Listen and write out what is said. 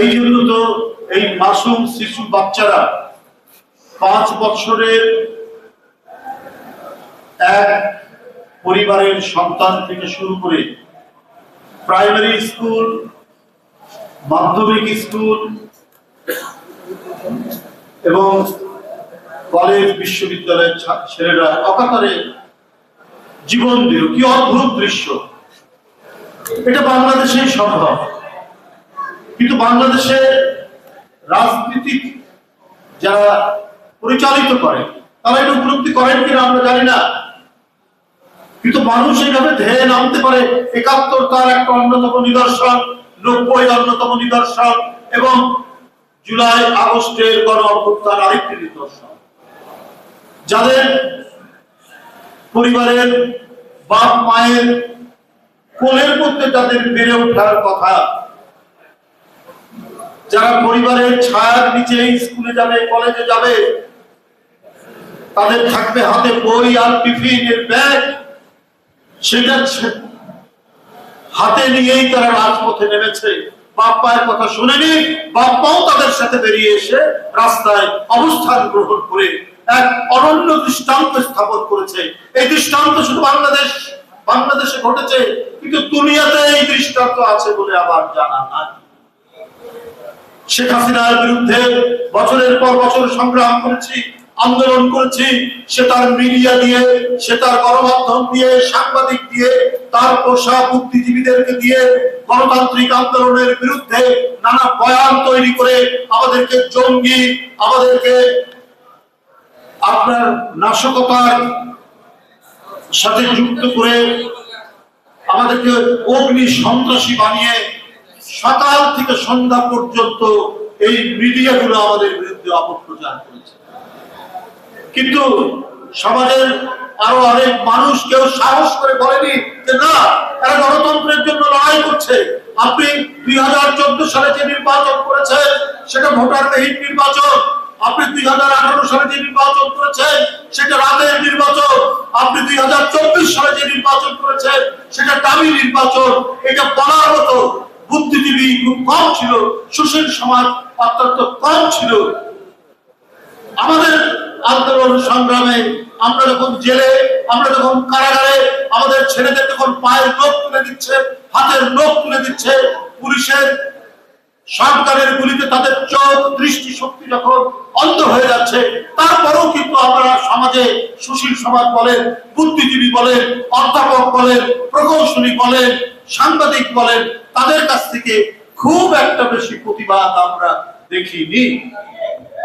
এই জন্য তো এই মাসুম শিশু বাচ্চারা পাঁচ বছরের এক পরিবারের সন্তান থেকে শুরু করে প্রাইমারি স্কুল, মাধ্যমিক স্কুল এবং কলেজ, বিশ্ববিদ্যালয়ের ছেলেরা অকাতরে জীবন দিল। কি অদ্ভুত দৃশ্য! এটা বাংলাদেশেই সম্ভব কিন্তু বাংলাদেশে রাজনীতি যারা পরিচালিত করে, তারা এটা উপলব্ধি করেন কিনা আমরা জানি না। কিন্তু মানুষ এইভাবে ধেয়ে নামতে পারে, একাত্তর তার একটা অন্যতম নিদর্শন, নব্বই অন্যতম নিদর্শন, এবং জুলাই আগস্টের গণ অভ্যুত্থান আরেকটি নিদর্শন। যাদের পরিবারের বাপ মায়ের কোলের মধ্যে তাদের বেড়ে ওঠার কথা। যারা পরিবারের ছায়ার নিচে স্কুলে যাবে, কলেজে যাবে, তাদের থাকবে হাতে বই আর টিফিনের ব্যাগ। সেটা হাতে নিয়েই তারা রাজপথে নেমেছে। বাপ কথা শুনেনি, বাপ মাও তাদের সাথে বেরিয়ে এসে রাস্তায় অবস্থান গ্রহণ করে এক অনন্য দৃষ্টান্ত স্থাপন করেছে। এই দৃষ্টান্ত শুধু বাংলাদেশ বাংলাদেশে ঘটেছে, কিন্তু দুনিয়াতে এই দৃষ্টান্ত আছে বলে আমার জানা নাই। শেখ হাসিনার বিরুদ্ধে বছরের পর বছর সংগ্রাম করেছি, আন্দোলন করেছি, সে তার মিডিয়া দিয়ে, সে তার গণমাধ্যম দিয়ে, সাংবাদিক দিয়ে, তার পোষা বুদ্ধিজীবীদেরকে দিয়ে গণতান্ত্রিক আন্দোলনের বিরুদ্ধে নানা বয়ান তৈরি করে আমাদেরকে জঙ্গি, আমাদেরকে আপনার নাশকতার সাথে যুক্ত করে আমাদেরকে অগ্নি সন্ত্রাসী বানিয়ে সকাল থেকে সন্ধ্যা পর্যন্ত এই মিডিয়াগুলো আমাদের বিরুদ্ধে অপপ্রচার করেছে। কিন্তু সমাজের আরও অনেক মানুষ কেউ সাহস করে বলেনি যে না, তারা গণতন্ত্রের জন্য লড়াই করছে। আপনি দুই হাজার চোদ্দ সালে যে নির্বাচন করেছেন, সেটা ভোটারবিহীন নির্বাচন। আপনি দুই হাজার আঠারো সালে যে নির্বাচন করেছেন, সেটা রাতের নির্বাচন। নির্বাচন করেছেন সেটা দামি নির্বাচন, এটা বলার মতো বুদ্ধিজীবী খুব কম ছিল, সুশীল সমাজ অত্যন্ত কম ছিল। আমাদের আন্দোলন সংগ্রামে আমরা যখন জেলে, আমরা যখন কারাগারে, আমাদের ছেলেদের যখন পায়ের নখ তুলে দিচ্ছে, হাতের নখ তুলে দিচ্ছে, পুলিশের সরকারের গুলিতে তাদের চোখ দৃষ্টি শক্তি যখন অন্ধ হয়ে যাচ্ছে। তারপরেও কিন্তু আমরা সমাজে সুশীল সমাজ বলেন, বুদ্ধিজীবী বলেন, অধ্যাপক বলেন, প্রকৌশলী বলেন, সাংবাদিক বলেন, তাদের কাছ থেকে খুব একটা বেশি প্রতিবাদ আমরা দেখিনি।